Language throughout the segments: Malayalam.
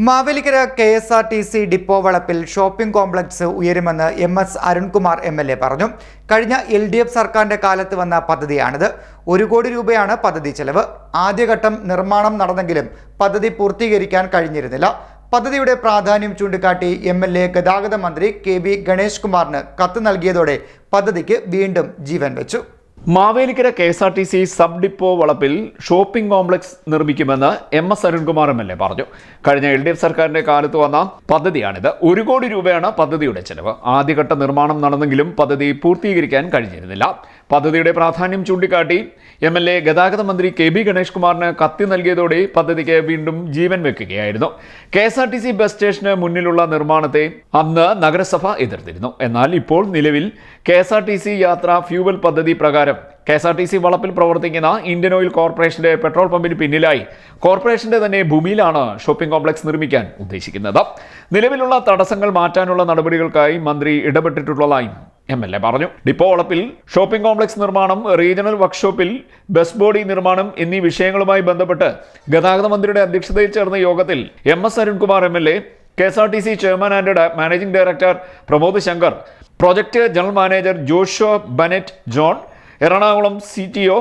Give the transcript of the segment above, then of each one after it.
Mavelikkara K S R T C depot വളപ്പിൽ ഷോപ്പിംഗ് കോംപ്ലക്സ് ഉയരുമെന്ന് M S Arunkumar M L A പറഞ്ഞു. കഴിഞ്ഞ എൽ ഡി എഫ് സർക്കാരിന്റെ കാലത്ത് വന്ന പദ്ധതിയാണിത്. ഒരു കോടി രൂപയാണ് പദ്ധതി ചെലവ്. ആദ്യഘട്ടം നിർമ്മാണം നടന്നെങ്കിലും പദ്ധതി പൂർത്തീകരിക്കാൻ കഴിഞ്ഞിരുന്നില്ല. പദ്ധതിയുടെ പ്രാധാന്യം ചൂണ്ടിക്കാട്ടി എം എൽ എ ഗതാഗത മന്ത്രി കെ വി ഗണേഷ് കുമാറിന് കത്ത് നൽകിയതോടെ പദ്ധതിക്ക് വീണ്ടും ജീവൻ വെച്ചു. Mavelikkara K S R T C sub depot വളപ്പിൽ shopping complex നിർമ്മിക്കുമെന്ന് M S Arunkumar M L A പറഞ്ഞു. കഴിഞ്ഞ എൽ ഡി എഫ് സർക്കാരിന്റെ കാലത്ത് വന്ന പദ്ധതിയാണിത്. ഒരു കോടി രൂപയാണ് പദ്ധതിയുടെ ചെലവ്. ആദ്യഘട്ട നിർമ്മാണം നടന്നെങ്കിലും പദ്ധതി പൂർത്തീകരിക്കാൻ കഴിഞ്ഞിരുന്നില്ല. പദ്ധതിയുടെ പ്രാധാന്യം ചൂണ്ടിക്കാട്ടി എം എൽ എ ഗതാഗത മന്ത്രി കെ ബി ഗണേഷ് കുമാറിന് കത്തി നൽകിയതോടെ പദ്ധതിക്ക് വീണ്ടും ജീവൻ വെക്കുകയായിരുന്നു. K S R T C bus സ്റ്റേഷന് മുന്നിലുള്ള നിർമ്മാണത്തെ അന്ന് നഗരസഭ എതിർത്തിരുന്നു. എന്നാൽ ഇപ്പോൾ നിലവിൽ K S R T C Yatra fuel പദ്ധതി പ്രകാരം K S R T C വളപ്പിൽ പ്രവർത്തിക്കുന്ന ഇന്ത്യൻ ഓയിൽ കോർപ്പറേഷന്റെ പെട്രോൾ പമ്പിന് പിന്നിലായി കോർപ്പറേഷന്റെ തന്നെ ഭൂമിയിലാണ് ഷോപ്പിംഗ് കോംപ്ലക്സ് നിർമ്മിക്കാൻ ഉദ്ദേശിക്കുന്നത്. നിലവിലുള്ള തടസ്സങ്ങൾ മാറ്റാനുള്ള നടപടികൾക്കായി മന്ത്രി ഇടപെട്ടിട്ടുള്ളതായും എം എൽ എ പറഞ്ഞു. ഡിപ്പോ വളപ്പിൽ ഷോപ്പിംഗ് കോംപ്ലക്സ് നിർമ്മാണം റീജിയണൽ വർക്ക്ഷോപ്പിൽ ബസ് ബോഡി നിർമ്മാണം എന്നീ വിഷയങ്ങളുമായി ബന്ധപ്പെട്ട് ഗതാഗത മന്ത്രിയുടെ അധ്യക്ഷതയിൽ ചേർന്ന യോഗത്തിൽ M S Arunkumar M L A K S R T C chairman and managing director Pramod Shankar project general manager Josho Bennett John Ernakulam C T O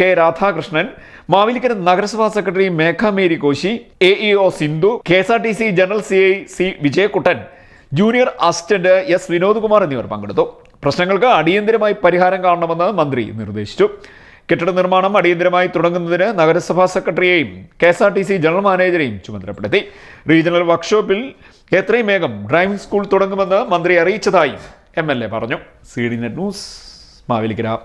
K Radhakrishnan Mavelikkara നഗരസഭാ secretary Megha Mary Koshy A E O Sindhu K S R T C general C I C Vijayakuttan junior assistant S Vinod Kumar എന്നിവർ പങ്കെടുത്തു. പ്രശ്നങ്ങൾക്ക് അടിയന്തരമായി പരിഹാരം കാണണമെന്ന് മന്ത്രി നിർദ്ദേശിച്ചു. കെട്ടിട നിർമ്മാണം അടിയന്തരമായി തുടങ്ങുന്നതിന് നഗരസഭാ സെക്രട്ടറിയെയും K S R T C general മാനേജരെയും ചുമതലപ്പെടുത്തി. റീജിയണൽ വർക്ക്ഷോപ്പിൽ എത്രയും വേഗം ഡ്രൈവിംഗ് സ്കൂൾ തുടങ്ങുമെന്ന് മന്ത്രി അറിയിച്ചതായും എം എൽ എ പറഞ്ഞു. C D net news Mavelikkara.